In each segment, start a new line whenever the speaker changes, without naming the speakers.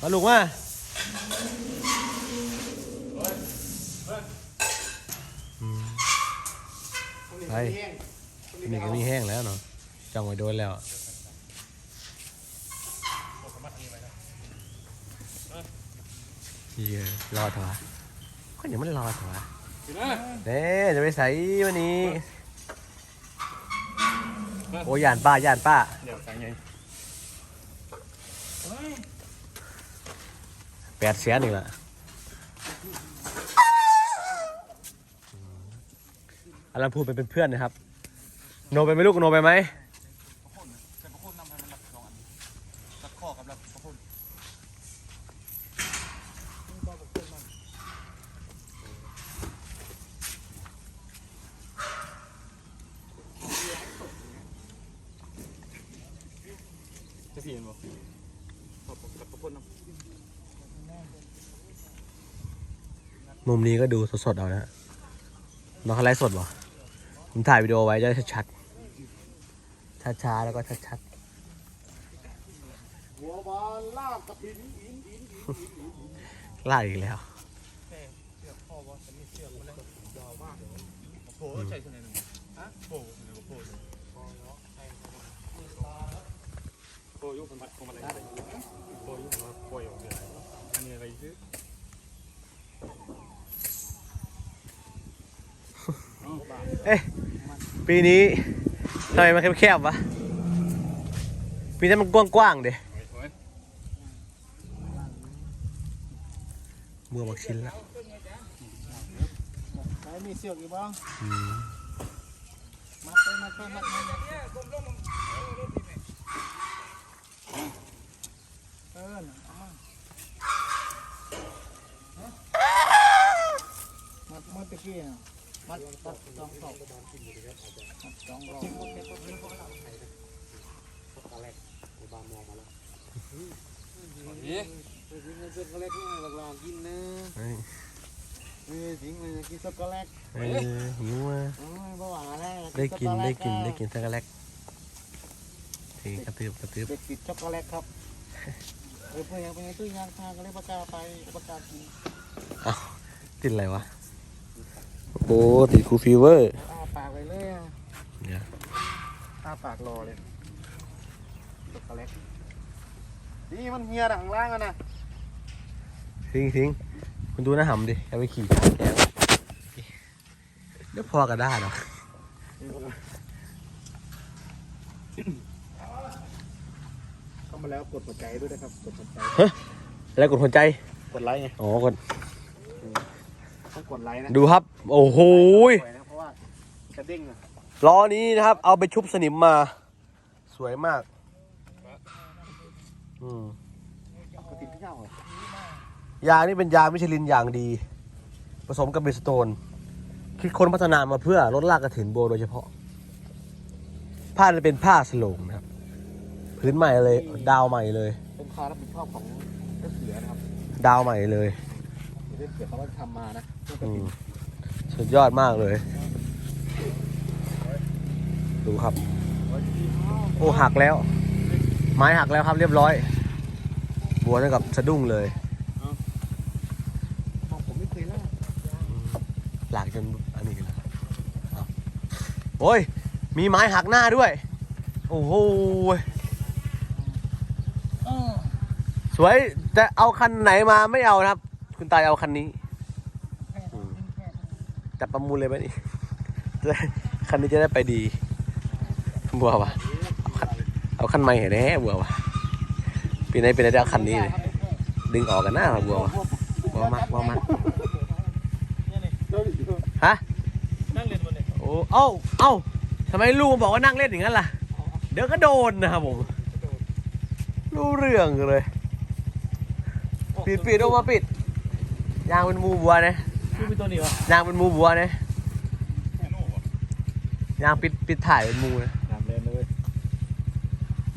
มาลูกมาอืมไปนี่ก็มีแห้งแล้วเนาะจ้องไว้โดนแล้วเหี้ยรอดเถอะวะคนอย่างมันรอดเถอะวะเด้จะไปใส่วันนี้ โอ้ยย่านป้าย่านป้า
เดี๋ยวสั่งไง
แปดแสนอีกละอันนั้นพูดไปเป็นเพื่อนนะครับ โนไปไหมลูกโนไปไหม
แต่พระคุณนำให้มันบสองอันรับขอกับรับพระคุณจะสี่เห็นบ่กับพระคุณนำ
มุมนี้ก็ดูสดๆเอานะฮะน้องเขาไลฟ์สดบ่ผมถ่ายวิดีโอไว้จะได้ชัดๆช้าๆแล้วก็ชัด
หัวบอลลาบกับหินหินหินหิน
ๆล่าอีกแล้ว
เเอ๊ะ
ปีนี้ทำไมมันแคบๆวะปีนั้มันกว้างๆเด้บัวบักชิ้นแล้ว
มีเชือกอีกบ้าง
ม
มัดไปมัดไปมัดมัดเออมามัดมัดตะกี้นะ มัดตัดสองศอกมัดสองรอบนี่กินเช็ดก็เล็กหลักๆกินนะ
เฮ้ย
เออจริงเลยกินช็อกโกแลต
เออหิวอะ
เออบ่หวาแล้ว
ได้กินได้กินได้กินสักโกแรกทีกระตืบกระตืบ
เด็กติดช็อกโกแลตครับเออเพื่อนยังเป็นไงตู้ยางพางก็เลยประกาศไปประกาศกินอ้าว
ติดอะไรวะ อ้ติดคูฟีเวอร์
อ้าปากไปเลยอะ
เนี่ย
อ้าปากรอเลยช็อกโกแลตนี่มันเฮียดังล่างอะนะ
ทิ้งทิ้งคุณดูหน้าหำดิเอาไปขี่แกวเดี๋ยวพอกันได้หรอ
เข้ามาแล้วกดหัวใจด้วยนะครับกดหัวใจ
แล้วกดหัวใจ
กดไลค์ไง
อ๋อกด
ต้องกดไลค์นะ
ดูครับ โอ้โหย
สวยนะเพราะว่ากระเด้งอะ
ล้อนี้นะครับ เอาไปชุบสนิมมา สวยมากอืม
กระติดที่เจ้าเหรอยา
งนี่เป็นยางมิชลินอย่างดี ผสมกับเบสโตน คิดค้นพัฒนามาเพื่อลดลากกระถินโบโดยเฉพาะ ผ้าจะเป็นผ้าสโลงนะครับ พื้นใหม่เลย ดาวใหม่เลย
เป็นความรับผิดชอบของเจ้าเสือนะครับ
ดาวใหม่เลย
เจ้าเสือเขาก็ทำมานะ
อืมสุดยอดมากเลย ดูครับ โอ้หักแล้ว ไม้หักแล้วครับเรียบร้อย บัวเท่ากับสะดุ้งเลย
มองผมไม่เคยล่า
หลากจนอันนี้กันแล้วเอาโอ้ย มีไม้หักหน้าด้วย โอ้โหสวยจะเอาคันไหนมาไม่เอานะครับ คุณตายเอาคันนี้อืม จับประมูลเลยไหมนี่จะได้คันนี้จะได้ไปดีบัววะเอาคันเอาคันใหม่เห็นแน่บัววะปีไหนปีไหนได้เอาคันนี้เลยดึงออกกันหน้าบัววะบัวมากบัวมากฮะ
นั่งเล่นบนเลย
โอ้เอ้าเอ้าทำไมลูกบอกว่านั่งเล่นอย่างนั้นล่ะ เดี๋ยวก็โดนนะครับผมรู้เรื่องเลย ปิดปิดออกมาปิดยางเป็นมูบัวนะ
คือเป็นตัวนี้วะ
ยางเป็นมูบัวนะยางปิดปิดถ่ายเป็นมูนะ
น้ำเล่นเลย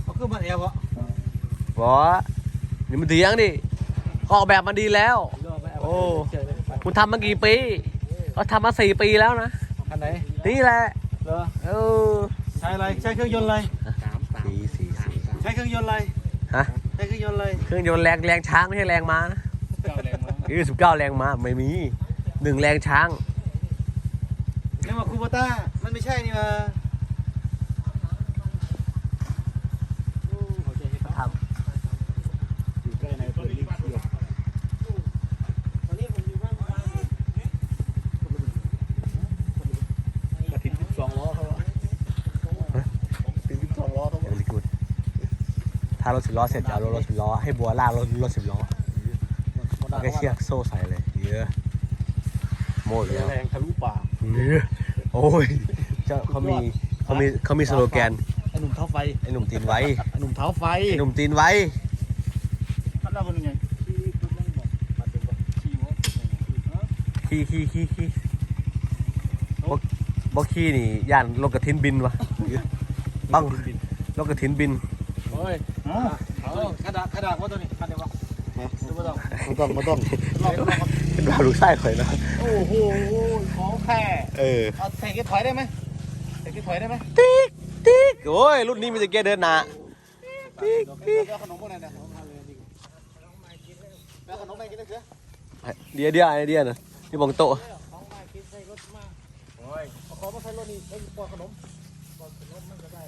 เขาคือมันแอลวะ
บอกว่านี่มันเถียงดิเขาออกแบบมาดีแล้ว โอ้คุณทำมากี่ปีเขาทำมาสี่ปีแล้วนะ
คันไหน
นี่แหละ
เหรอ
เออ
ใช้อะไรใช้เครื่องยนต์อะไร
สีสีสี
ใช้เครื่องยนต์อะไร
ฮะ
ใช้เครื่องยนต์เลย
เครื่องยนต์แรงแรงช้างไม่ใช่แรงม้านะ
เก้าแรงมา
เออสิบเก้าแรงม้าไม่มี หนึ่งแรงช้าง
นี่มาคูโบต้า มันไม่ใช่นี่มา
ท
อยู่ใกล้ในตัวนี้เกี่ยว
วันนี้ผมอยู่บ้านบ้าน
กระถิ่นสิบสองล้อเขาถึงสิบสองล้อเขาำ
very good ถ้ารถสิบล้อเสร็จจะเอารถสิบล้อให้บัวลากรถรถสิบล้อแล้วก็เชือกโซ่ใส่เลยเยอะ โม่เลย
แรงทะลุป่า
เยอะโอ้ยเจ้าเขามีเขามีเขามีสโลแกน
ไอ้หนุ่มเท้าไฟ
ไอ้หนุ่มตีนไว้
ไอ้หนุ่มเท้าไฟ
ไอ้หนุ่มตีนไว้
มันเล่าเป็นยังไงที่คุณต้องบอกมาเป็นบอกขี้วะ
ขี้ขี้ขี้ขี้บ่บ่ขี้นี่ย่านรถกระทินบินวะบังรถกระทินบิน
โอ้ยอ๋อเอากระดาษกระดาษว่าตัวนี้ ต้อง
ไม่ต้องไม่ต้อง
ลองลอง
เป็นบ่าวลูกไส้ข่อยนะ
โอ้โหของแท้
เออ
เอาใส่กิ๊ถอยได้ไหมใส่กิ๊ถอยได้ไหม
ติ๊กติ๊กโอ้ยรุ่นนี้มีแต่เกียร์เดินหนาติ๊กติ๊ก
แล้วขนมพวกนั้นนะขนมทานเลยดิแล้วขนมไปกินได้เสือ
เดียวเดียวไอเดียนะที่บองโตะ
ของมากินใส่รถมาโอ้ยเอาของมาใส่รถนี่ไอ้ปอกขนมปอกขนมมันก็ได้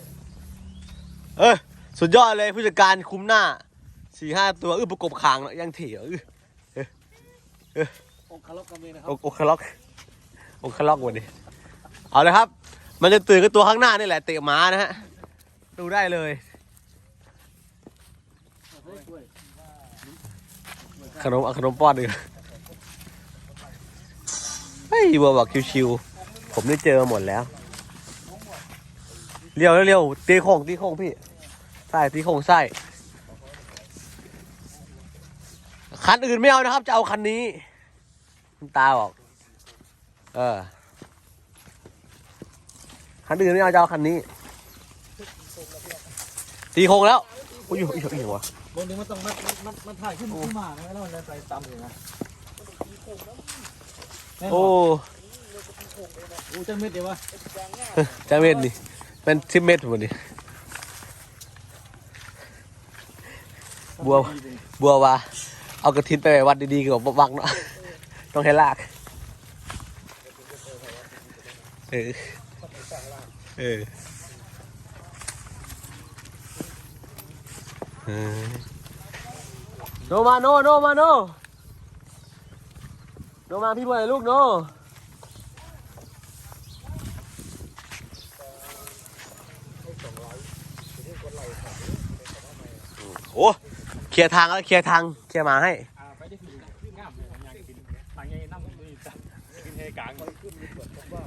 เออสุดยอดเลยผู้จัดการคุมหน้า สี่ห้าตัวเออประกบคางเนาะยังเถี่ยวเออ
องคาร์ลกันเองนะครั
โอโอคาล็อกโอคาล็อกวันนี้เอาเลยครับ มันจะตื่นกับตัวข้างหน้านี่แหละเตะหมานะฮะดูได้เลยขนมเอาขนมป้อนดีกว่าเฮ้ยบัวบอกชิวๆผมได้เจอมาหมดแล้วเลี้ยวเร็วๆตีโค้งตีโค้งพี่ใส่ตีโค้งใส่ คันอื่นไม่เอานะครับ จะเอาคันนี้คุณตาบอก เออ คันอื่นไม่เอาจะเอาคันนี้ ตีโค้งแล้วอุ้ยอุ้ยอุ้ยอุ้ยวะ
บนนี้มันต้องมัดมัดมัดถ่ายขึ้นขึ้นมานะแล้วมันจะใส่ตำอยู่นะ
โอ้
โอ้จังเม็ดเดียววะ
จาเม็ดนี่เป็นสิบเมตรหมดนี่บัวบัววา เอากระถินไปไว้วัดดีๆกับวักเนาะต้องให้ลากเออเออ เออโนมาโนโนมาโนโนมาพี่บัวหน่อยลูกโนโอ้ เคลียร์ทางแล้วเคลียร์ทางเคลียร์หมาให้
อ่าไปได้ถึงขึ้นงามเลยอยากกินทางยังนั่งด้วยจ้ะกินเฮกางไปขึ้นดีกว่าผมว่า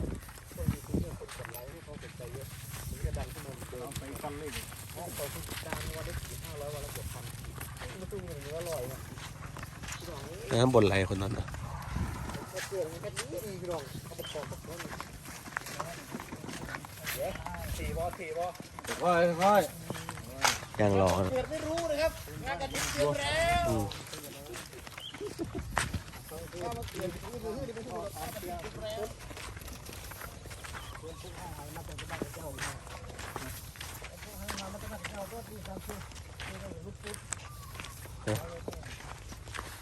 ต้องมีคนเรื่องคนนั้นอนเดิมไปกันเลยห้องไปผู้จัดการวันได้สี่ห้าร้อยวันละเกือบ พันมาตู้เงินเยอะอร่อยนะ
นั่นบนอะไรคนนั้นนะ
ก็เกิดมันก็ดีดีพี่น้องเอาไปปอกกับคนเดี๋ยวสี่บอสี่บอค่อยค่อย
ยังรอนะ
เกิดไม่รู้นะครับงานกันทิ้งเกินแล้ว
อืม嗯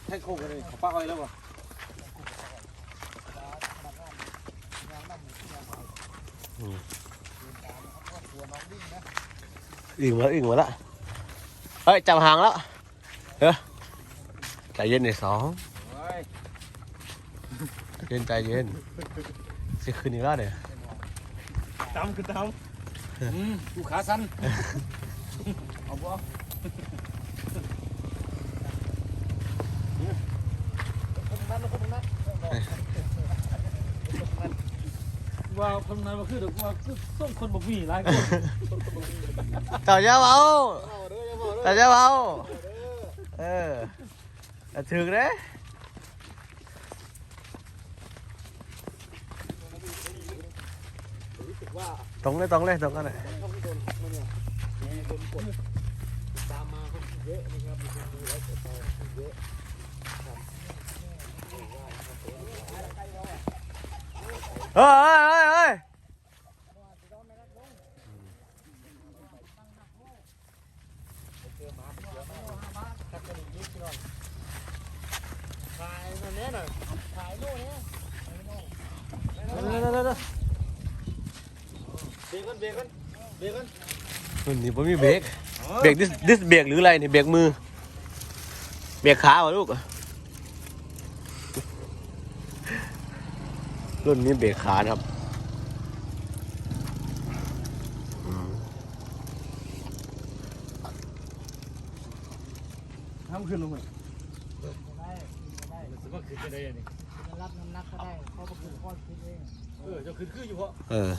ให้โคกันเลยเขาป้าอ้อยแล้วป่ะ
อึ่งมาแล้วอึ่งมาแล้ว เฮ้ยจับหางแล้วเฮ้ยใจเย็นในอยสองใจเย็นใจเย็นสิคืนอีกแล้วเนี่ย
ตามคือตามอืมดูขาสั้นเอาบ่ว่าคนนั้นมาคือเดี๋ยวว่าคือส่งคนบ่มีหลายคน
เต่าเจ้าเบา เต่จ้าเบาเออแต่ถึงเลยตรงเลยตรงเลยตรงกันเลย
ตามมาคนเยอะนะครับมีคนดูไลฟ์สดเราเยอะ
เฮ้ยเฮ้ยเฮ้ย
ถ่ายตรงนี้หน่อยถ่ายนู่นนี่
เบรกกันเบรกกันเบรกกัน
รุ่นนี้ผมมีเบรกเบรกดิสดิสเบรกหรืออะไรนี่เบรกมือ เบรกขาเหรอลูกรุ่นนี้เบรกขานะครับอืม
ห้าม ขึ้นลงไป
รู้สึกว่าขึ้นจะได้ยังไง
รับน้ำหนักก็ได้เขาก็คือข้อคิดเอง
เออจะขึ้นขึ้นอยู่เพราะ
เออ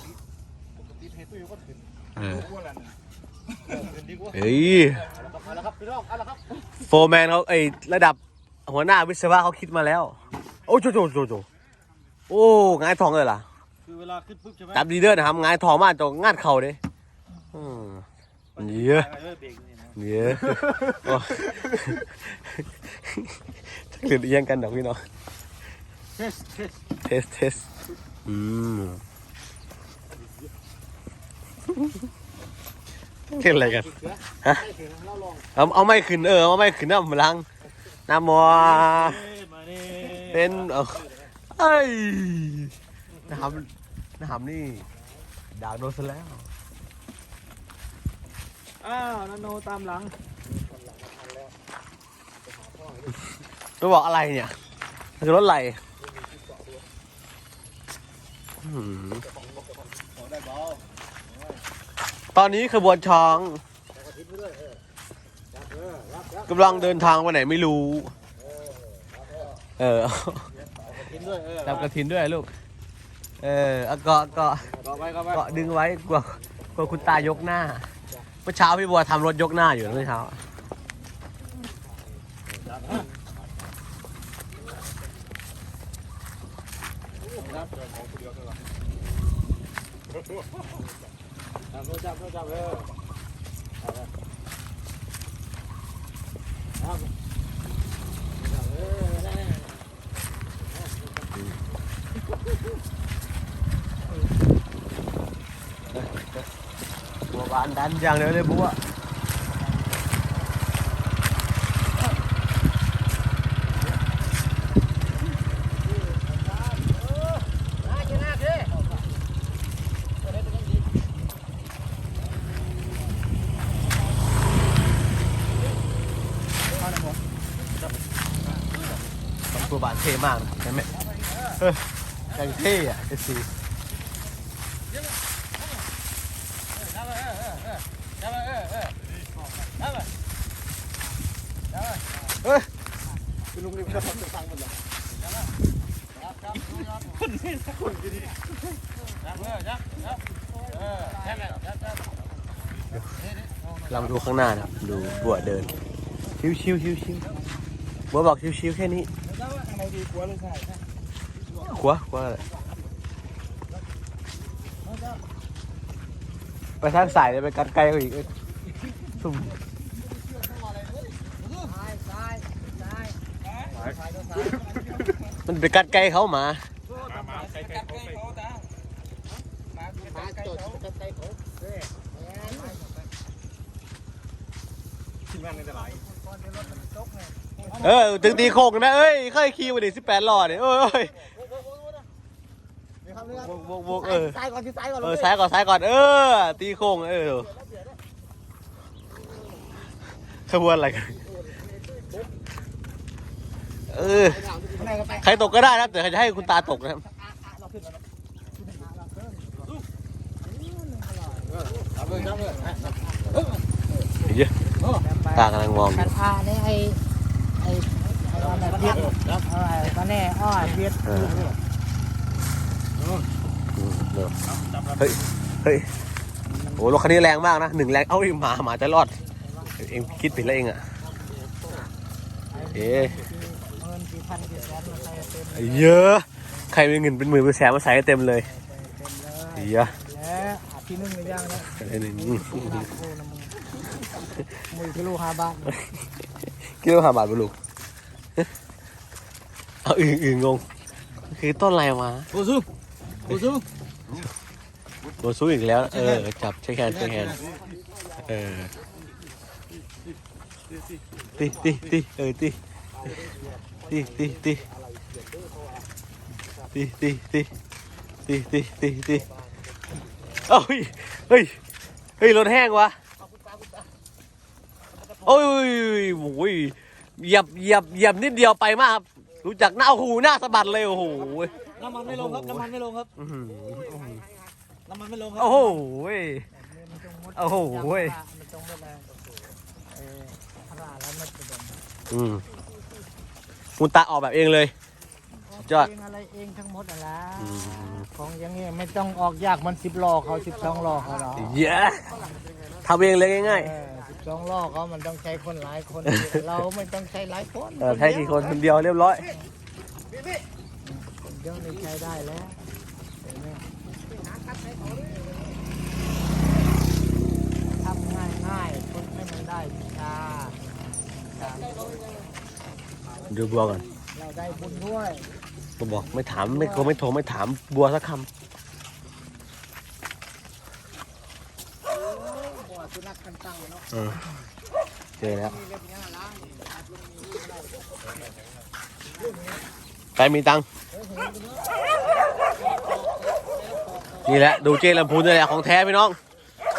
ปกติเทตุ้ยก็ขึ้น
เออ
อ้วนแล้วนะขึ้นดีกว่า
เฮ้ย
เอาละครับเอาละครับพี่น้องเอาละครับ
โฟร์แมนเขาไอ้ระดับหัวหน้าวิศวะเขาคิดมาแล้ว โอ้โจโจโจโจโอ้งายทองเลยล่ะ
คือเวลาขึ้นปุ๊บใช่ไหม
จับดีเด้อนะครับงายทองมากจงงาดเข่าเด้อืมเยอะ
เออเบรกนี่นะ
เยอะโอ้หรือเอียงกันดอกพี่น้อง
เทสเทส
เทสเทสอืมเล่นอะไรกันฮะเอาเอาไม่ขึ้นเออเอาไม่ขึ้นน้ำลังน้ำมอ
มานี่
เป็นเอาเอ้ยนะครับนะครับนี่ดาวโดนซะแล้ว
อ้าวนันโนตามหลัง
ไม่บอกอะไรเนี่ยมันคือรถอะไรอืม
ได้เบา
ตอนนี้ขบวนช้างกำลังเดินทางไปไหนไม่รู้ เออ
กินด้วยเออ
จับกระถินด้วยลูก เออเอาเกาะเกาะ
ต่อไปก็ไป
เกาะดึงไว้กลัวกลัวคุณตายกหน้าเมื่อเช้าพี่บัวทำรถยกหน้าอยู่เมื่อเช้า
จับโทรจับโทรจับเออ
บัวบานดันอย่างเดียวเลยบัวตัวบานเท่มากนะเห็นไหมเอออย่างเท่อะเอซีเฮ้ย
คุณลุงนี่ไม่ต้องฟังมันหรอก
เรามาดู ข้างหน้านะครับ ดูบัวเดิน ชิวชิวชิวชิวบัวบอกชิวชิวแค่นี้
อะไรดีกว่าเลยใช่
ขวาขวาอะไรไปทางสายเลยไปกัดไกลเขาอีกเอ้ยซุ่ม
ซ้ายซ้ายซ้าย
มันไปกัดไกลเขาหมา
มามาใกล้ใกล้เขาใกล้
มาจดกันใจเขา
ทีมงานในตลาด
เออถึงตีโค้งนะเอ้ยเคยขี่มาดิสิบแปดล้อเนี่ยเอ้ยโบกโบกโบกเออ
ซ้ายก่อนที่ซ้ายก่อน
เออซ้ายก่อนซ้ายก่อนเออ ตีโค้งเออขบวนอะไรกันเออใครตกก็ได้นะครับแต่ใครจะให้คุณตาตกนะครับ
จับเลยจับเลย
เยอะตากำลังมองอ
กั
ยู่
นพาเนี่ยไอ้ไอ้ไอ้อะไร เบียดเออไอ้ตอนนี้อ้อเบียด
เออเดี๋ยวเฮ้ย เฮ้ย โอ้รถคันนี้แรงมากนะหนึ่งแรง เอ้าหมาหมาจะรอด เองคิดผิดแล้วเองอะเอ๊ะ
เย
อะ ใครมีเงินเป็นหมื่นเป็นแสนมาใส่ให้
เต็มเลย
เยอะ
แล้วอาทิตย์นึงหรือยังนะ
ไอ้นี่
โอ้นะมึงมือกิโลห้าบาท
คิดว่าหาบาทไปลูกเอาอื่นอื่นงง คือต้นอะไรมา
โอ้ซูโอ้ซู
โดนสู้อีกแล้ว เออ จับใช้แขนใช้แขนเออตีตีตีเออตีตีตีตีตีตีตีตีตีตีตีเอ้ย เฮ้ย เฮ้ยรถแห้งวะ โอ้ยโอ้ยเหยียบเหยียบเหยียบนิดเดียวไปมากครับรู้จักหน้าโอ้โหหน้าสะบัดเลยโอ้โห
น้ำมันไม่ลงครับ น้ำมันไม่ลงครับ
อื้อหือ
น้ำมันไม่ลงครับ
โอ้โหโอ้โห
มันตรงไปเลยเออพระแล้วมันจะโดน
อืมคุณตาออกแบบเองเลยยอด
เองอะไรเองทั้งหมดนั่นแหละ
อืม
ของอย่างเงี้ยไม่ต้องออกยากมันสิบล้อเขาสิบสองล้อเขาหรอก
เย้ทำเองเลยง่าย
สิบ สองล้อเขามันต้องใช้คนหลายคน เราไม่ต้องใช้หลายคน
ๆเออใช้กี่คนคนเดียวเรียบร้อย
คนเดียวนี่ใช้ได้แล้วเห็นไหมทำง่ายง่ายๆคนให้มันได้วิชา
ดูบัวก่อน
เราได้บุญด้วย
บัวบอกไม่ถามไม่โทรไม่โทรไม่ถามบัวสักค
บัวสุนัขกันตั้งเนาะำ
เออเจอแล้ว
มีเล็บหน้าล้าง
ใครมีตังค์นี่แหละ ดูเจลำพูนนี่แหละของแท้พี่น้อง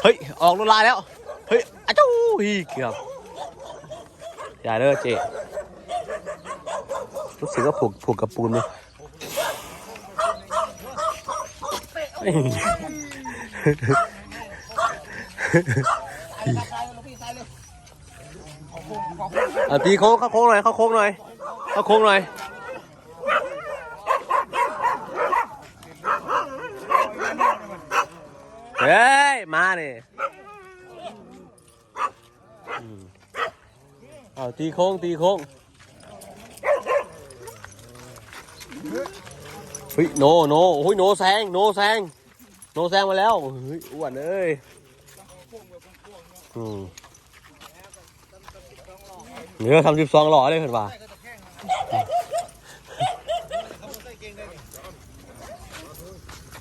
เฮ้ย ออกรถลาแล้ว เฮ้ยอ้าวฮีเกือบอย่าเด้อเจรู้สึกว่าผูกผูกกับปูนเลย อะตีโค้งเข้าโค้งหน่อยเข้าโค้งหน่อยเข้าโค้งหน่อยเฮ้ยมาเนี่ยเอาตีโค้งตีโค้งเฮ้ยโนโนโอ้ยโนแซงโนแซงโนแซงมาแล้วเฮ้ยอ้วนเอ้ย เนื้อทำสิบสองหล่อเลยเห็นป่ะ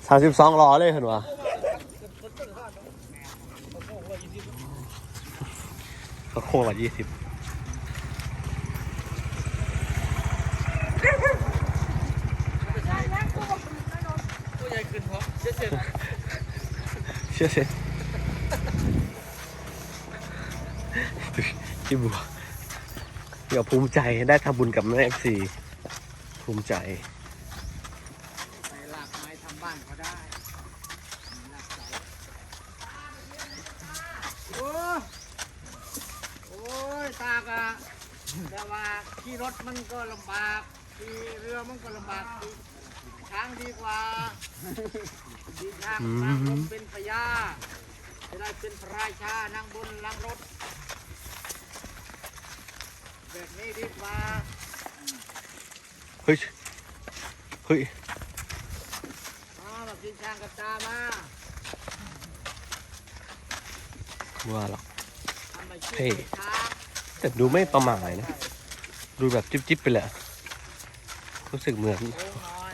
สามสิบสองหล่อเลยเห็นป่ะก็โค้งละยี่สิบเชื่อเชื่อ พี่บัวเดี๋ยวภูมิใจได้ทำบุญกับแม่เอฟซีภูมิใจ
ไปลากไม้ทำบ้านก็ได้โอ้โอ้ยตากอะแต่ว่าขี่รถมันก็ลำบากขี่เรือมันก็ลำบากขี่ช้างดีกว่าขี่ช้างนั่งบนเป็นพญาจะได้เป็นพระราชานั่งบนหลังรถ แบบนี้ดีกว่า
เฮ้ย เฮ้ย
อ๋อแบบขี่ช้างกับตามา
ว่าหรอก
ทำไม
เท่
ชื่อช้าง
แต่ดูไม่ประมาทนะ ดูแบบจิ๊บๆไปเลยอะรู้สึกเหมือน
โอ้น้อย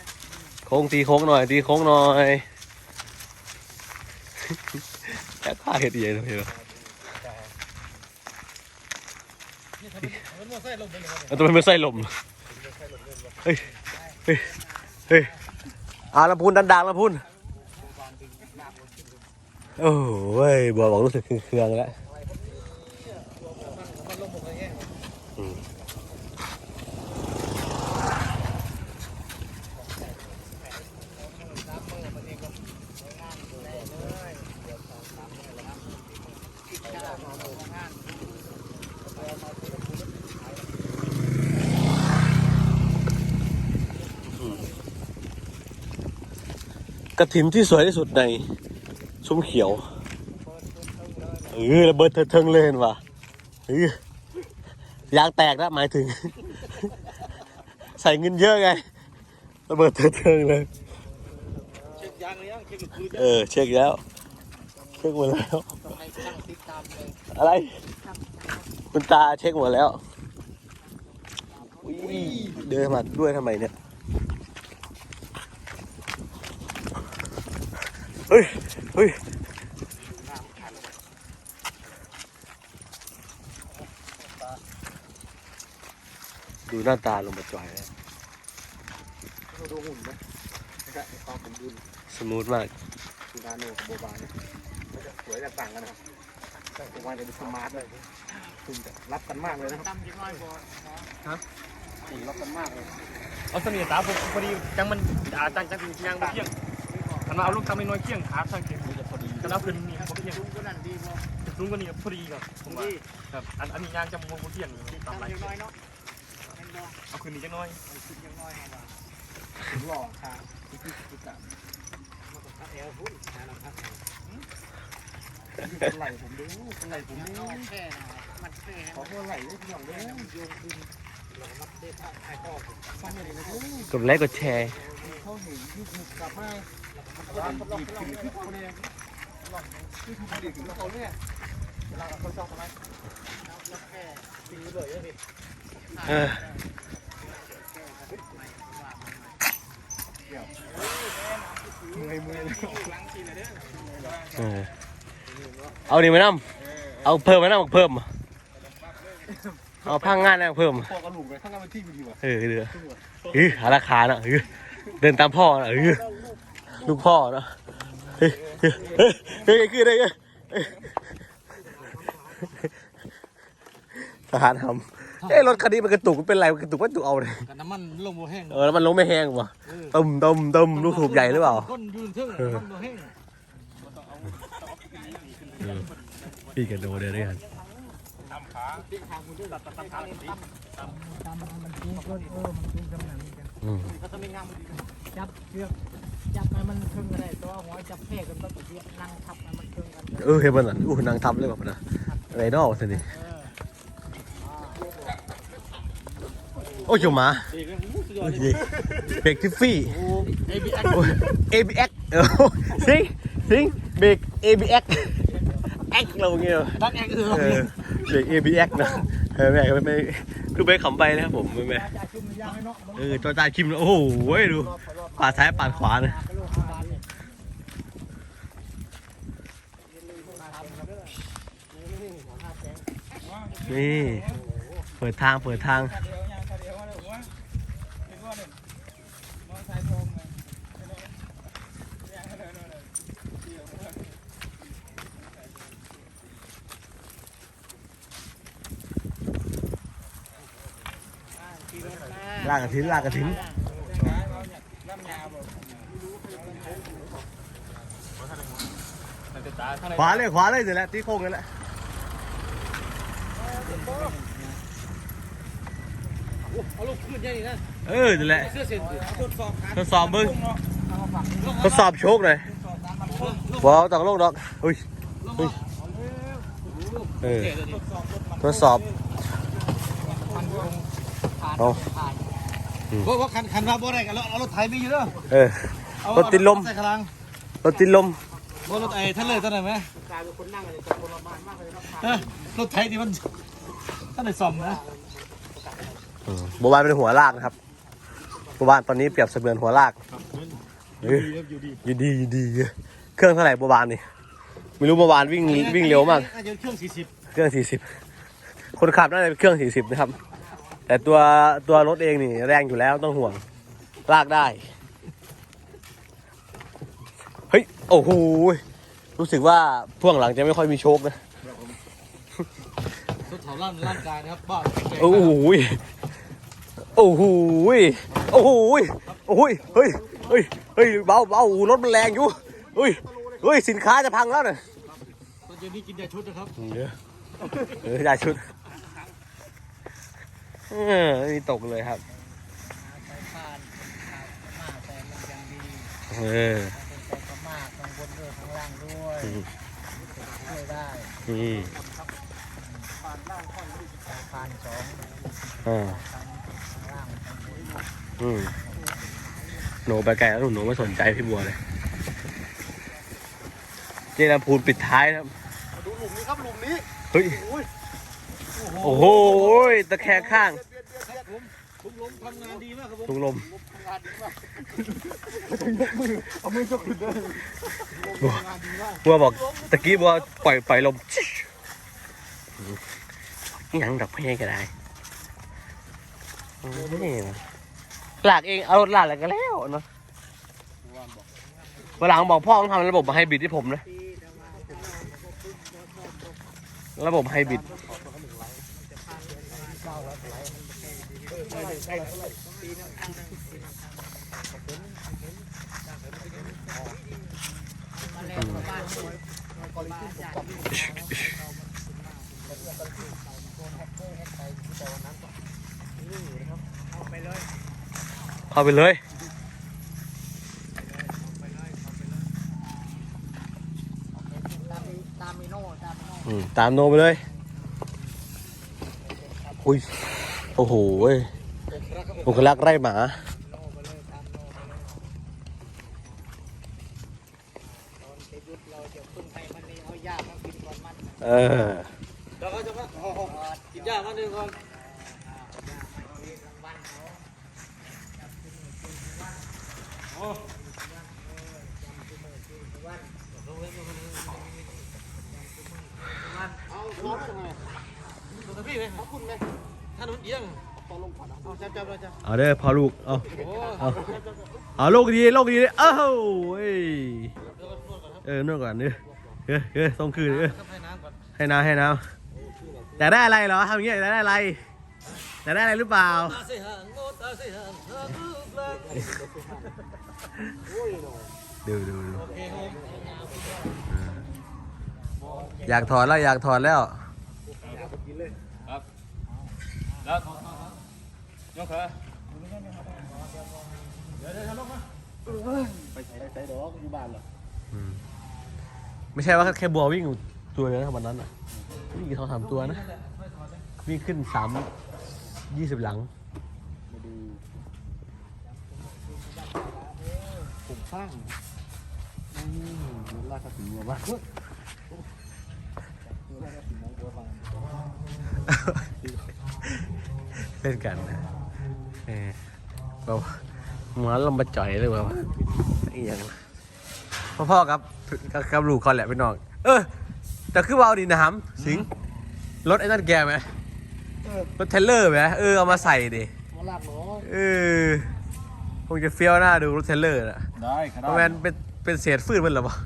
โค้งตีโค้งหน่อยตีโค้งหน่อย แค่ข้าเห็ดใหญ่เลยเหรอ เอาตัวเป็นไม่ใส่ลมเฮ้ยเฮ้ยเฮ้ยอาลำพูนดันดังลำพูนโอ้โว้ยบัวบอกรู้สึกเครื่องๆแล้ว กระถินที่สวยที่สุดในซุ้มเขียว เออระเบิดเถิดเทิงเลยเห็นว่ะเออยางแตกแล้วหมายถึง ใส่เงินเยอะไงระเบิดเถิดเทิงเลย
เช็คยางหรือยังเช็คกับคืน
เออ เช็คแล้ว เช็คหมดแล้ว
ต้องให้ช่างติดตามเลย
อะไร คุณตาเช็คหมดแล้วอุ๊ยเดินมาด้วยทำไมเนี่ย เฮ้ย เฮ้ยดูหน้าตาลงมาจอยแล้ว
เราดูหุ่นไหมนะครับความสมดุล
สมูทมาก
คือนาโนกับโบบาเนี่ยมันจะสวยจะต่างกันนะครับแต่โบบาจะดูสมาร์ทเลยคุณจะรับกันมากเลยนะครับ
ตำจิ้มน้อยพอ
คุณรับกันมากเลย
เอาเสนียตาผมพอดีจังมันอ่าจังจังจริงยังบ่เที่ยง มันมาเอาลูกทำให้น้อยเที่ยงขาสังเกตดูจะพอดีก็แล้วขึ้นนี่บ่เที่ยง
ลุงก็นั่นดีพอ
สูงกว่านี้พอดีครับผมว่าครับอันอันนี้ยางจะบ่เที่ยงตามไร
น้อยเนาะเอา
ขึ้นนี้จังน้อย
เอาจิ้มจิ้มน้อยมาว่า
หล่อครับที่ที่ที่จะ
มันก็พักแอลพุ่นนะเราพักแอล
เป็นไหลผมดูเป็นไหลผม
มัน
นี่
นอนแค่นะมันแค่
ขอเพื่อไหลได้ที่หลัง
แค่
เลย
น้ำโยงขึ้นเราก็มัดเด็ดไอ้พ่อ
ฟังเลยนะ
กดไลค์กดแชร์
เขาเห็นยุคกลับมา เขาเนี่ยที่ถูกดีถึงเขาเนี่ยเวลาเขาชอบอะไร
แล้วแค่
ตีเอ
อเอานี่มานํเอาเพิ่มมานํเพิ่ม เอาพังงานนะเพิ่ม
พอกระหลุกเลยถ้างานมันที่ดีกว่า
เออเดือเออหาราคาเนาะเออเดินตามพ่อนะเออ ลูกพ่อเนาะเฮ้ยเฮ้ยเฮ้ยคืออะไรเอ้ยทหารทำเอ้รถคันนี้มันกระตุกมันเป็นไรมันกระตุกมันตุกเอาเลย
กันน้ำมันลงโมแห้ง
เออแล้วมันลงไม่แห้งวะต้มต้มต้มลูกสูบใหญ่หรือเปล่า
ก้นยืนเทิงน้ำมันโมแห้ง
พี่กันโดเดินด้วยกัน
ตามตัดตัดตามขาเลยสิ
ตำมันจุ้งก้นเออมันจุ้งกำลังกัน
อืม
เขาจะไม่งามดี
จับเชือก จับมันมันครึ่งก็ได้ตัวหัวจับแค่กันก็เชือกนั่งทับมันมันครึ่งกัน
เออเฮ้ยมันอะอู้นางทำเลยแบบนะอะไรนอกสินี่โอ้ยเจ้าหมา
ดีเลยสุดยอ
โอ
ด
เคเบรกทิฟฟี่
เอบีเอ็ก
ABX เออสิงสิงเบรก ABX X เราเงี้ย
ดักแอกเออ
เออเบรก ABX นะเออแม่ก็ไม่คือไปขำไปนะครับผมไม่แม่
จะชุ่มยางให้เนาะ
เออตัวตาคิมโอ้โห เว้ยดูปาซ้ายปาดขวาเลย
กระโหลกบานเนี่ย
นี่เปิดทางเปิดทางลากกระถินลากกระถิน
ตัดตาข้างใน
ขวาเลยขวาเลยเสร็จแล้วที่โค้งนั่นแหละ
เอาลูกขึ้นยังนี่นะ
เออเสร็จแล้ว
เสื้อเส้นทดสอบขา
ทดสอบมึงทดสอบโชคหน่อยบอลต้องลงดอกเฮ้ยเฮ้ยเออทดสอบเอา
เพราะว่าคันคันว่าบ่ได้กันแล้วเอารถไถไปอยู่เด้อ
เออรถติดลม
ใส่กำลัง
รถติดลม
บ่รถไอ้ท่านเลยท่านไหนไหม
กลายเป็นคนนั่งเลยจากคนละบ้านมากเลยเนาะ
เออรถไถที่มันท่านไหนซ่อมนะ
อืมบัวบานเป็นหัวลากนะครับบัวบานตอนนี้เปรียบเสมือนหัวลากเออ
อยู่ดี
อยู่ดีอยู่ดีเครื่องเท่าไหร่บัวบานนี่ไม่รู้บัวบานวิ่งวิ่งเร็วมาก
น่าจะเครื่องสี่สิบ
เครื่องสี่สิบคนขับน่าจะเป็นเครื่องสี่สิบนะครับ แต่ตัวตัวรถเองนี่แรงอยู่แล้วต้องห่วงลากได้ เฮ้ย โอ้โหรู้สึกว่าพ่วงหลังจะไม่ค่อยมีโชคนะ
ทดสอบร่างร่างกายนะครับบ้า
โอ้โหโอ้โหโอ้โหโอ้โหเฮ้ยเฮ้ยเฮ้ยเบาเบารถมันแรงอยู่เฮ้ยเฮ้ยสินค้าจะพังแล้วเนี่ย
ตอนเย็นนี้กินยาชุดนะครับ
เดี๋ยวเออได้ชุดเออนี่ตกเลยครับ
ไปผ่านมาแต่มันยังดี
เออ
วยข้างล่างด้วย
อืม
ช่วยได้
อืม
ผ่านสอง
อ่า
ข้างล่างข้างบน
อืมหนูไปไกลแล้วหนูไม่สนใจพี่บัวเลยเจนพูนปิดท้ายนะครับ
ดูหลุมนี้ครับหลุมนี้
เฮ้ยโอ้โหตะแคงข้าง
ผมล้มทำงานดีมากครับผม
ถุงลม
เอามือชกขึ้นได้
บัวบัวบอกตะกี้บัวปล่อยปล่อยลมอิหยังดอกเพลงก็ได้นี่นะหลากเองเอารถหลากอะไรก็แล้วเนาะวันหลังบอกพ่อต้องทำระบบไฮบริดให้ผมนะ ระบบไฮบริด
มาแล้วมาบ้านบ้านจ่าย
เข้าไปเลย
ตามมีตามมิโน่ตามโน่
ไปเลย อุ้ย โอ้โหบุคลักษ์ไร่หมา
โน่ไปเลยตามโน่ไปเลยตอนเสร็จยุทธเราจะพึ่งให้มันนี่เอายามากินก่อนมัน
เออ
เดี๋ยวก็จะมากินยามาหนึ่งก่อนเอาล้อมทำไมตัวพี่ไหมขอบคุณไหมถ้านุ่นเอียงพอลงก่อนเอาจับจับเลยจ้ะ
เอาเด้อพอลูก เอาเอาเอาลูกดีลูกดีเอ้าเว้ย
เดี๋ยวก็นวดก่อน
เนวดก่อเด้อเออเออส่งคืนเออ
ก็ ให้น้ำก่อน
ให้น้ำให้น้ำอยากได้อะไรเหรอทำอย่างเงี้ยอยากได้อะไรอยากได้อะไรหรือเปล่า
ตาสิหันโอ้ตาสิหันตาลูกเล็ก
ดูดูดู
โอเคครับ
อยากถอดแล้วอยากถอดแล้ว
ครับแล้วถอดถอดถอดยกขาเดี๋ยวเดี๋ยวทำลงมา
ไปใส่ใส่ดอกอยู่บ้านเหรอ
อืมไม่ใช่ว่าแค่บัววิ่ง ตัวเดียวนะวันนั้นอะวิ่งกี่สองสามตัวนะวิ่งขึ้นสามยี่สิบหลัง
มาดูผมสร้างอืมราคาถึงหัวบ้านราคาถึงหัวบ้าน
เล่นกันนะเออเราหมาลงมาจ่อยเลยว่ะอีหยังพ่อๆครับกับกับลูกคอนแหละพี่น้อง เออ แต่คือว่าเอาดีน้ำสิงรถไอ้นั่นแกไหมรถเทรลเลอร์ไหมเออเอามาใส่ดิ
มาลากเนาะ
เออคงจะเฟี้ยวหน้าดูรถเทรลเลอร์น่ะ
ได้ค
เพ
รับ
ราะมันเป็นเป็นเศษฟืนมันเหรอวะ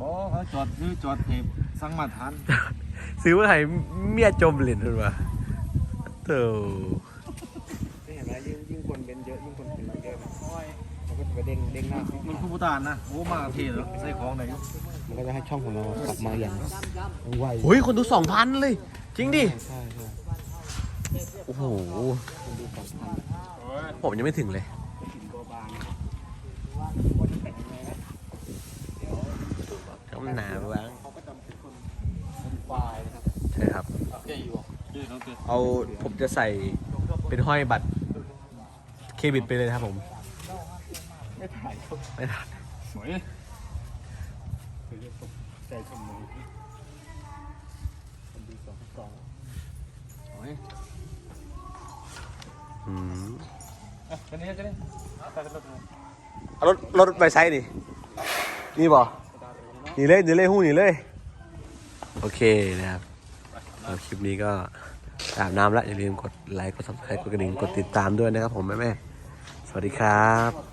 บอเขาจอดคือจอดเหตุสั่งมาทัน
ซื้อมาให้เมียจมเหรียญมันวะเถอ
ก็จะไปเด้งเด้งหน้า
มันคู่ตานนะโอ้มาเท่เลยใส่ของไหน
มันก็จะให้ช่องของเรากลับมาอย่าง
ย้ำย้ำ
ไว
โอ้ยคนดูสองพันเลย จริงดิ
ใช่ใช่
โอ้โห
คนดูสองพัน
ผมยังไม่ถึงเลย
กินตัวบาง
น้ำหนาบ้าง
เขาก็จะเป็นคนคนควายนะครับ
ใช่ครับ
โอเคอยู่
ยืดน้องตือ
เอาผมจะใส่เป็นห้อยบัตรเครดิตไปเลยนะครับผม
ไม่ถ่ายเขา
ไม่ทัน
สวย
คือเรียกตกใจชมเลยคนดูสองสอง
สวย
อืม
อะกันนี้กันนี้ไปกันเลย
เอารถรถไปไซส์ดินี่บ่นี่เลยหนีเลยหู้หนีเลย โอเคนะครับคลิปนี้ก็อาบน้ำแล้วอย่าลืมกดไลค์กด subscribe กดกระดิ่งกดติดตามด้วยนะครับผมแม่แม่สวัสดีครับ